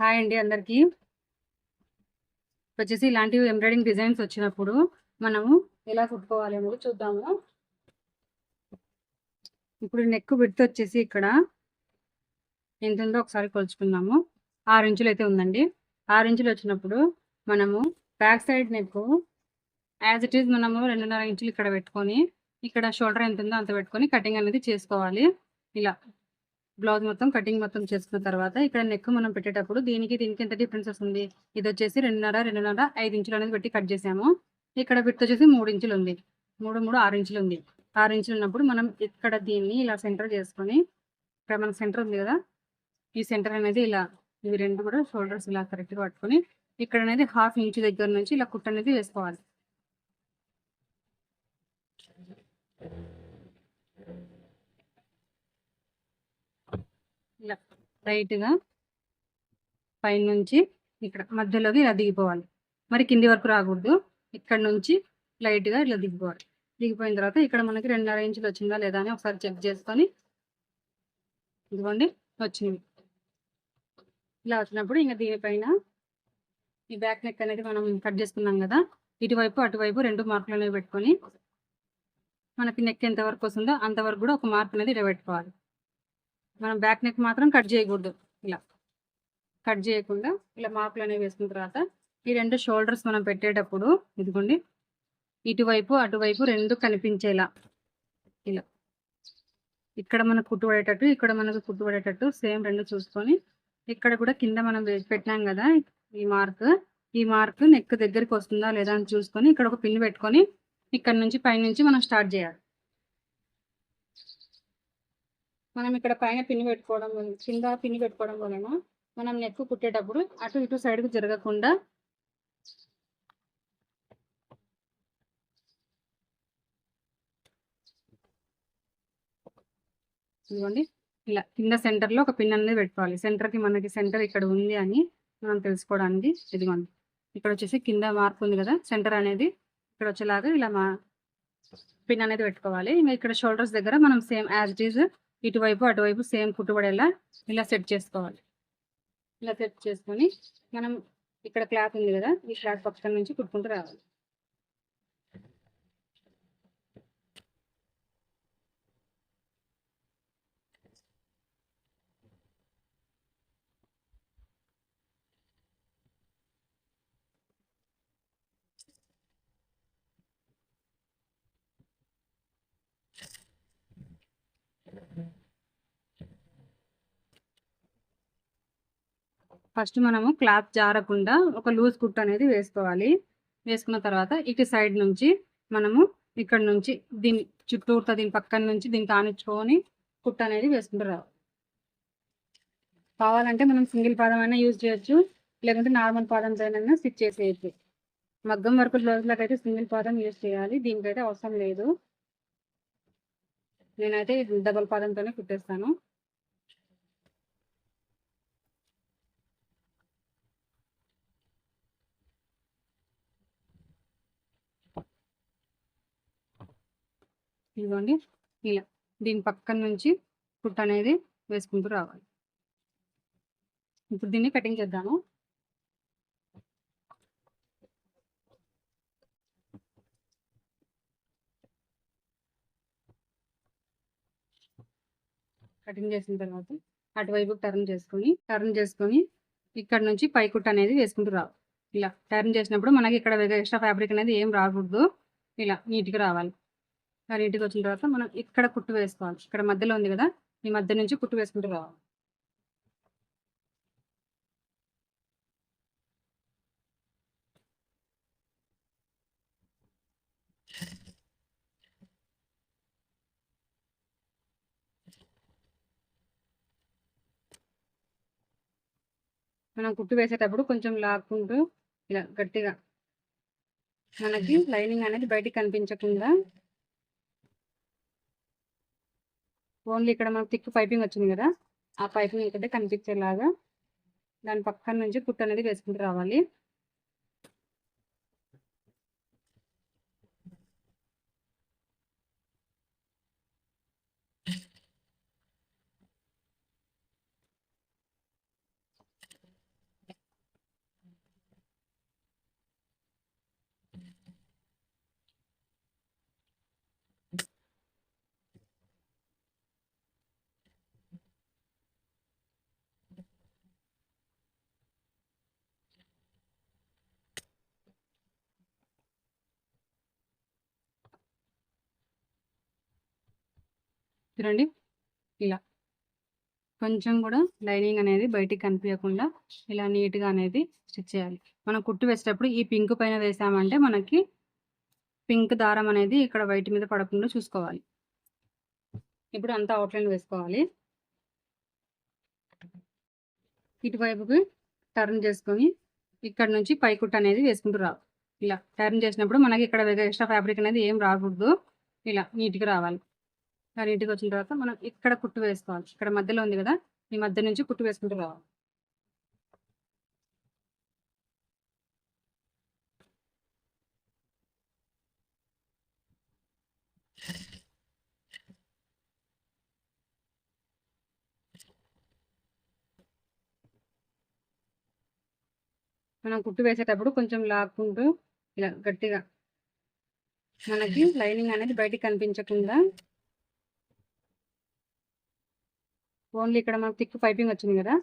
Hi అండి అందరికీ. వచ్చేసి ఇలాంటి ఎంబ్రాయిడింగ్ డిజైన్స్ వచ్చినప్పుడు మనము ఎలా కుట్టుకోవాలి అనేది చూద్దాము. ఇప్పుడు నెక్ విడ్త్ వచ్చేసి ఇక్కడ ఎంత ఉందో ఒకసారి కొలుచుకుందాము. ఆరు ఇంచులు అయితే ఉందండి. ఆరు ఇంచులు వచ్చినప్పుడు మనము back side neck as it is మనము రెండున్నర ఇంచులు ఇక్కడ పెట్టుకొని ఇక్కడ షోల్డర్ ఎంత ఉందో అంత పెట్టుకొని కటింగ్ అనేది చేసుకోవాలి. ఇలా బ్లౌజ్ మొత్తం కటింగ్ మొత్తం చేసుకున్న తర్వాత ఇక్కడ నెక్ మనం పెట్టేటప్పుడు దీనికి దీనికి ఎంత డిఫరెన్స్ వస్తుంది? ఇది వచ్చేసి రెండున్నర రెండున్నర ఐదు ఇంచులు అనేది పెట్టి కట్ చేసాము. ఇక్కడ విత్ వచ్చేసి మూడు ఇంచులు ఉంది. మూడు మూడు ఆరు ఇంచులు ఉంది. ఆరు ఇంచులు ఉన్నప్పుడు మనం ఇక్కడ దీన్ని ఇలా సెంటర్ చేసుకొని ఇక్కడ మన సెంటర్ ఉంది కదా? ఈ సెంటర్ అనేది ఇలా ఇవి రెండు కూడా షోల్డర్స్ ఇలా కరెక్ట్గా పట్టుకొని ఇక్కడ అనేది హాఫ్ ఇంచు దగ్గర నుంచి ఇలా కుట్ అనేది వేసుకోవాలి. రైట్గా పైన పైనుంచి ఇక్కడ మధ్యలోకి ఇలా దిగిపోవాలి. మరి కింది వరకు రాకూడదు. ఇక్కడ నుంచి లైట్గా ఇలా దిగిపోవాలి. దిగిపోయిన తర్వాత ఇక్కడ మనకి రెండున్నర ఇంచులు వచ్చిందా లేదా అని ఒకసారి చెక్ చేసుకొని ఇదిగోండి వచ్చింది ఇలా వచ్చినప్పుడు ఇంకా దీనిపైన ఈ బ్యాక్ నెక్ అనేది మనం కట్ చేసుకున్నాం కదా ఇటువైపు అటువైపు రెండు మార్కులు అనేవి పెట్టుకొని మనకి నెక్ ఎంత వరకు వస్తుందో అంతవరకు కూడా ఒక మార్క్ అనేది ఇలా పెట్టుకోవాలి. మనం బ్యాక్ నెక్ మాత్రం కట్ చేయకూడదు. ఇలా కట్ చేయకుండా ఇలా మార్కులు అనేవి వేసుకున్న తర్వాత ఈ రెండు షోల్డర్స్ మనం పెట్టేటప్పుడు ఇదిగోండి ఇటువైపు అటువైపు రెండు కనిపించేలా ఇలా. ఇక్కడ మనకు కుట్టుబడేటట్టు ఇక్కడ మనకు కుట్టుబడేటట్టు సేమ్ రెండు చూసుకొని ఇక్కడ కూడా కింద మనం పెట్టినాం కదా ఈ మార్క్ ఈ మార్క్ నెక్ దగ్గరికి వస్తుందా లేదా అని చూసుకొని ఇక్కడ ఒక పిన్ పెట్టుకొని ఇక్కడ నుంచి పైనుంచి మనం స్టార్ట్ చేయాలి. మనం ఇక్కడ పైన పిన్ పెట్టుకోవడం కింద పిన్ పెట్టుకోవడం వలన మనం నెక్ కుట్టేటప్పుడు అటు ఇటు సైడ్కు జరగకుండా ఇదిగోండి. ఇలా కింద సెంటర్లో ఒక పిన్ అనేది పెట్టుకోవాలి. సెంటర్కి మనకి సెంటర్ ఇక్కడ ఉంది అని మనం తెలుసుకోవడానికి ఇదిగోండి. ఇక్కడ వచ్చేసి కింద మార్పు ఉంది కదా సెంటర్ అనేది ఇక్కడ వచ్చేలాగా ఇలా మా పిన్ అనేది పెట్టుకోవాలి. ఇంకా ఇక్కడ షోల్డర్స్ దగ్గర మనం సేమ్ యాజ్ ఇట్ ఈజ్ ఇటువైపు అటువైపు సేమ్ కుట్టుబడేలా ఇలా సెట్ చేసుకోవాలి. ఇలా సెట్ చేసుకొని మనం ఇక్కడ క్లాత్ ఉంది కదా ఈ క్లాత్ పక్కన నుంచి కుట్టుకుంటూ రావాలి. ఫస్ట్ మనము క్లాత్ జారకుండా ఒక లూజ్ కుట్ అనేది వేసుకోవాలి. వేసుకున్న తర్వాత ఇటు సైడ్ నుంచి మనము ఇక్కడ నుంచి దీని చుట్టూర్త దీని పక్కన నుంచి దీన్ని కానిచ్చుకొని కుట్ అనేది వేసుకుంటారు కావాలంటే మనం సింగిల్ పాదం అయినా యూజ్ చేయొచ్చు. లేకుంటే నార్మల్ పాదంతో అయినా స్టిచ్ చేసేయచ్చు. మగ్గం వరకు రోజులకైతే అయితే సింగిల్ పాదం యూజ్ చేయాలి. దీనికైతే అవసరం లేదు. నేనైతే డబల్ పాదంతోనే కుట్టేస్తాను. ఇదిగోండి ఇలా. దీని పక్కన నుంచి కుట్ అనేది వేసుకుంటూ రావాలి. ఇప్పుడు దీన్ని కటింగ్ చేద్దాము. కటింగ్ చేసిన తర్వాత అటువైపు టర్న్ చేసుకొని టర్న్ చేసుకొని ఇక్కడ నుంచి పై కుట్ అనేది వేసుకుంటూ రావాలి. ఇలా టర్న్ చేసినప్పుడు మనకి ఇక్కడ ఎక్స్ట్రా ఫ్యాబ్రిక్ అనేది ఏం రాకూడదు. ఇలా నీట్గా రావాలి. నీట్గా వచ్చిన తర్వాత మనం ఇక్కడ కుట్టు వేసుకోవాలి. ఇక్కడ మధ్యలో ఉంది కదా ఈ మధ్య నుంచి కుట్టు వేసుకుంటూ రావాలి. మనం కుట్టు వేసేటప్పుడు కొంచెం లాక్కుంటూ ఇలా గట్టిగా మనకి లైనింగ్ అనేది బయటికి కనిపించకుండా ఓన్లీ ఇక్కడ మనకు థిక్ పైపింగ్ వచ్చింది కదా ఆ పైపింగ్ ఇక్కడ కనిపించేలాగా దాని పక్కన నుంచి కుట్టు అనేది వేసుకుంటూ రావాలి. చూడండి. ఇలా. కొంచెం కూడా లైనింగ్ అనేది బయటికి కనిపించకుండా ఇలా నీట్గా అనేది స్టిచ్ చేయాలి. మనం కుట్టు వేసేటప్పుడు ఈ పింక్ పైన వేసామంటే మనకి పింక్ దారం అనేది ఇక్కడ వైట్ మీద పడకుండా చూసుకోవాలి. ఇప్పుడు అంతా అవుట్లైన్ వేసుకోవాలి. ఇటువైపుకి టర్న్ చేసుకొని ఇక్కడ నుంచి పై కుట్టు అనేది వేసుకుంటూ రావు ఇలా టర్న్ చేసినప్పుడు మనకి ఇక్కడ ఎక్స్ట్రా ఫ్యాబ్రిక్ అనేది ఏం రాకూడదు. ఇలా నీట్గా రావాలి. ఇలా నీట్గా వచ్చిన తర్వాత మనం ఇక్కడ కుట్టు వేసుకోవాలి. ఇక్కడ మధ్యలో ఉంది కదా ఈ మధ్య నుంచి కుట్టు వేసుకుంటూ రావాలి. మనం కుట్టు వేసేటప్పుడు కొంచెం లాక్కుంటూ ఇలా గట్టిగా మనకి లైనింగ్ అనేది బయటికి కనిపించకుండా ఓన్లీ ఇక్కడ మనకు థిక్ పైపింగ్ వచ్చింది కదా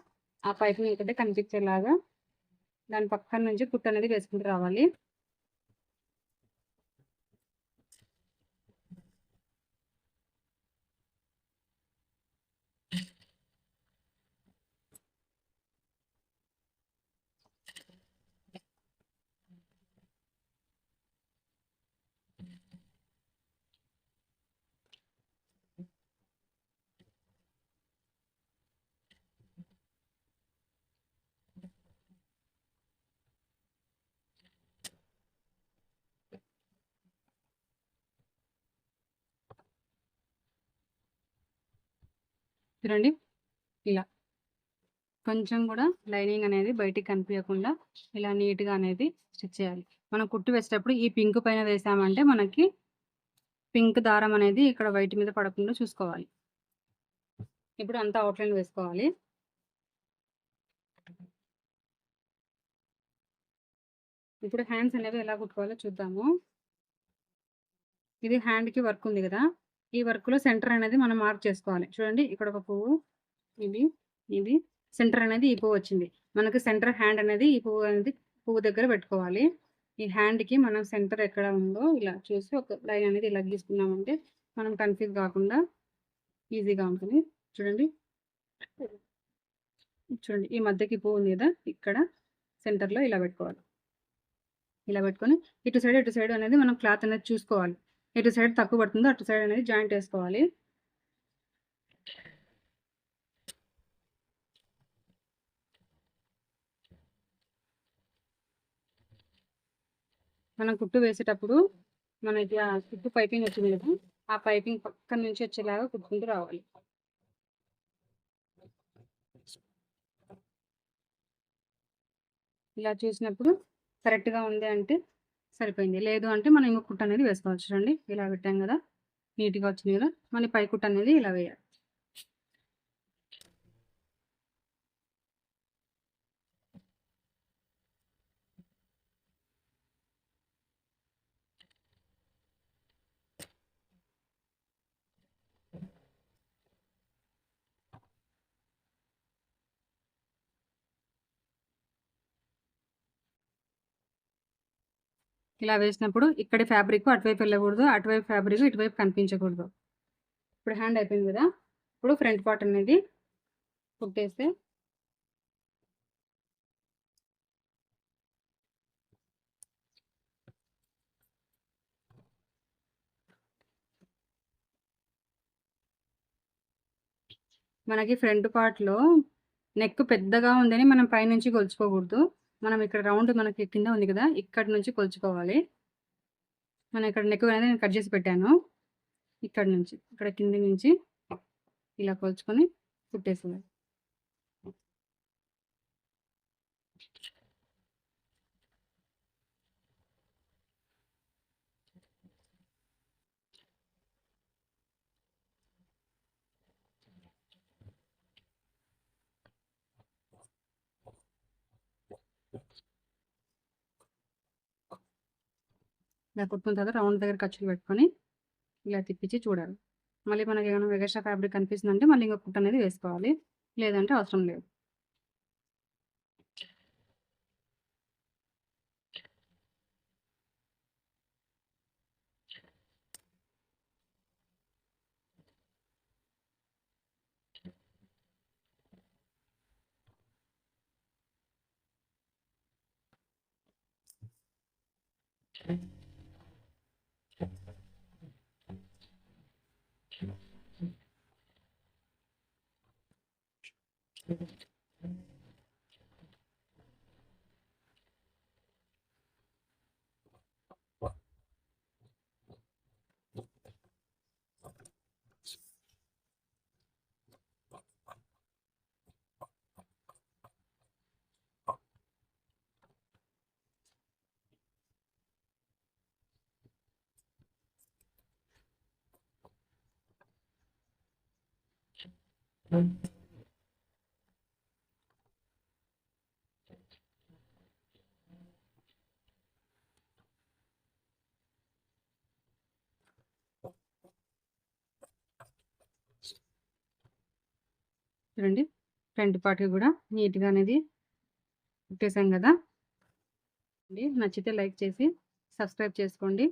ఆ పైపింగ్ ఇక్కడ కనిపించేలాగా దాని పక్కన నుంచి కుట్టు అనేది వేసుకుంటూ రావాలి. చూడండి. ఇలా కొంచెం కూడా లైనింగ్ అనేది బయటికి కనిపించకుండా ఇలా నీట్గా అనేది స్టిచ్ చేయాలి. మనం కుట్టు వేసేటప్పుడు ఈ పింక్ పైన వేసామంటే మనకి పింక్ దారం అనేది ఇక్కడ వైట్ మీద పడకుండా చూసుకోవాలి. ఇప్పుడు అంతా అవుట్లైన్ వేసుకోవాలి. ఇప్పుడు హ్యాండ్స్ అనేవి ఎలా కుట్టుకోవాలో చూద్దాము. ఇది హ్యాండ్కి వర్క్ ఉంది కదా. ఈ వర్క్లో సెంటర్ అనేది మనం మార్క్ చేసుకోవాలి. చూడండి ఇక్కడ ఒక పువ్వు ఇది ఇది సెంటర్ అనేది ఈ పువ్వు వచ్చింది. మనకు సెంటర్ హ్యాండ్ అనేది ఈ పువ్వు అనేది పువ్వు దగ్గర పెట్టుకోవాలి. ఈ హ్యాండ్కి మనం సెంటర్ ఎక్కడ ఉందో ఇలా చూసి ఒక లైన్ అనేది ఇలా గీసుకున్నామంటే మనం కన్ఫ్యూజ్ కాకుండా ఈజీగా ఉంటుంది. చూడండి. చూడండి ఈ మధ్యకి పువ్వు ఉంది కదా ఇక్కడ సెంటర్లో ఇలా పెట్టుకోవాలి. ఇలా పెట్టుకొని ఇటు సైడ్ ఇటు సైడ్ అనేది మనం క్లాత్ అనేది చూసుకోవాలి. ఇటు సైడ్ తక్కువ పడుతుందో అటు సైడ్ అనేది జాయింట్ వేసుకోవాలి. మనం కుట్టు వేసేటప్పుడు మనకి కుట్టు పైపింగ్ వచ్చింది కదా ఆ పైపింగ్ పక్కన నుంచి వచ్చేలాగా కుట్టుకుంటూ రావాలి. ఇలా చూసినప్పుడు కరెక్ట్గా ఉంది అంటే సరిపోయింది. లేదు అంటే మనం ఇంకో కుట్ట అనేది వేసుకోవచ్చు. రండి. ఇలా పెట్టాం కదా. నీట్గా వచ్చింది కదా. మన పై కుట్ట అనేది ఇలా వేయాలి. ఇలా వేసినప్పుడు ఇక్కడి ఫ్యాబ్రిక్ అటువైపు వెళ్ళకూడదు అటువైపు ఫ్యాబ్రిక్ ఇటువైపు కనిపించకూడదు. ఇప్పుడు హ్యాండ్ అయిపోయింది కదా ఇప్పుడు ఫ్రంట్ పార్ట్ అనేది కుట్టేస్తే మనకి ఫ్రంట్ పార్ట్లో నెక్ పెద్దగా ఉందని మనం పైనుంచి కొలుచుకోకూడదు. మనం ఇక్కడ రౌండ్ మనకి కింద ఉంది కదా ఇక్కడ నుంచి కొలుచుకోవాలి. మనం ఇక్కడ నెక్ అనేది నేను కట్ చేసి పెట్టాను. ఇక్కడ నుంచి ఇక్కడ కింది నుంచి ఇలా కొలుచుకొని కుట్టేసేయాలి ఇలా కుట్టుకున్న తర్వాత రౌండ్ దగ్గర ఖర్చులు పెట్టుకొని ఇలా తిప్పించి చూడాలి మళ్ళీ మనకి ఏమైనా ఎగస్ట్రా ఫ్యాబ్రిక్ కనిపిస్తుందంటే మళ్ళీ ఇంకొక కుట్ అనేది వేసుకోవాలి లేదంటే అవసరం లేదు Okay. చూడండి ఫ్రంట్ పార్ట్‌కి కూడా నీట్‌గా అనేది కుట్టేసాం కదా అండి నచ్చితే లైక్ చేసి సబ్స్క్రైబ్ చేసుకోండి.